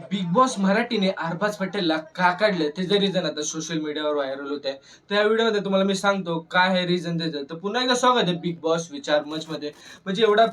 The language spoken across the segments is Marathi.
बिग बॉस मराठीने अरबाज पटेलला का काढलं? त्याचं रिझन आता सोशल मीडियावर व्हायरल होत आहे त्या व्हिडिओमध्ये तुम्हाला मी सांगतो काय आहे रिझन त्याचं. तर पुन्हा एकदा स्वागत आहे बिग बॉस विचार मंच मध्ये. म्हणजे एवढा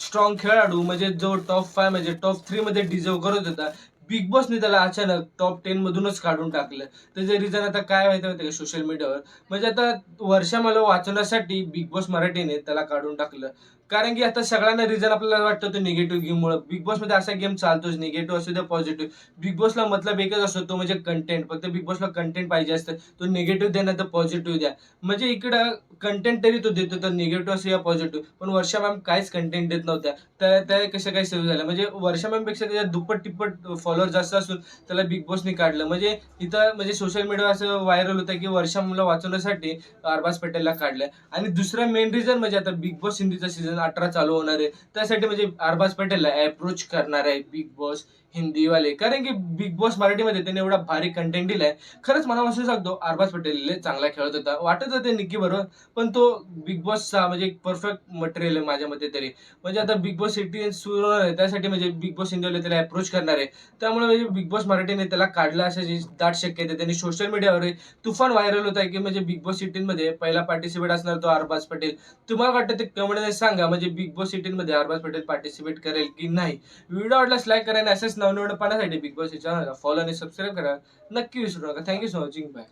स्ट्रॉंग खेळाडू म्हणजे जो टॉप फाय म्हणजे टॉप थ्री मध्ये डिझर्व करत होता. बिग बॉसने त्याला अचानक टॉप टेन मधूनच काढून टाकलं. त्याचं रिझन आता काय माहिती माहिती का सोशल मीडियावर म्हणजे आता वर्षा मला वाचवण्यासाठी बिग बॉस मराठीने त्याला काढून टाकलं. कारण की आता सगळ्यांना रिझन आपल्याला वाटतं तो निगेटिव्ह गेममुळे बिग बॉसमध्ये असा गेम चालतोच निगेटिव्ह असू द्या पॉझिटिव्ह बिग बॉसला मतलब एकच असतो तो म्हणजे कंटेंट फक्त बिग बॉसला कंटेंट पाहिजे असतं तो निगेटिव्ह द्या तर पॉझिटिव्ह द्या. म्हणजे इकडं कंटेंट तरी तो देतो तर निगेटिव्ह असो या पॉझिटिव्ह पण वर्षा मॅम काहीच कंटेंट देत नव्हत्या. तर त्या कसं काय सेव्ह झाल्या म्हणजे वर्षा मॅमपेक्षा त्याच्या दुप्पट तिप्पट फॉलोअर जास्त असून त्याला बिग बॉसने काढलं. म्हणजे इथं म्हणजे सोशल मीडियावर असं व्हायरल होतं की वर्षा मुलं वाचवण्यासाठी अरबाज पटेलला काढलं. आणि दुसरं मेन रिझन म्हणजे आता बिग बॉस हिंदीचा सीझन अठरा चालू होणार आहे. त्यासाठी म्हणजे अरबाज पटेलला अप्रोच करणार आहे बिग बॉस हिंदीवाले. कारण की बिग बॉस मराठीमध्ये त्याने एवढा भारी कंटेंट दिलाय. खरंच मला असं सांगतो अरबाज पटेल चांगला खेळत होता. वाटत होते निक्की बरोबर पण तो बिग बॉसचा म्हणजे एक परफेक्ट मटेरियल आहे माझ्या मते तरी. म्हणजे आता बिग बॉस सिटी सुरू होणार आहे. त्यासाठी म्हणजे बिग बॉस हिंदीवाले त्याला अप्रोच करणार आहे. त्यामुळे म्हणजे बिग बॉस मराठीने त्याला काढलं अशाची दाट शक्यता त्यांनी सोशल मीडियावर तुफान व्हायरल होत आहे की म्हणजे बिग बॉस सिटीमध्ये पहिला पार्टिसिपेट असणार तो अरबाज पटेल. तुम्हाला वाटतं ते कमेंटमध्ये सांगा. म्हणजे बिग बॉस सिटीन मध्ये अरबाज पटेल पार्टिसिपेट करेल की नाही? व्हिडिओ आवडल्यास लाईक करा आणि असेच नवनवीन पाहण्यासाठी बिग बॉस चॅनलला फॉलो आणि सबस्क्राईब करा. नक्की विसरू नका. Thank you so much bye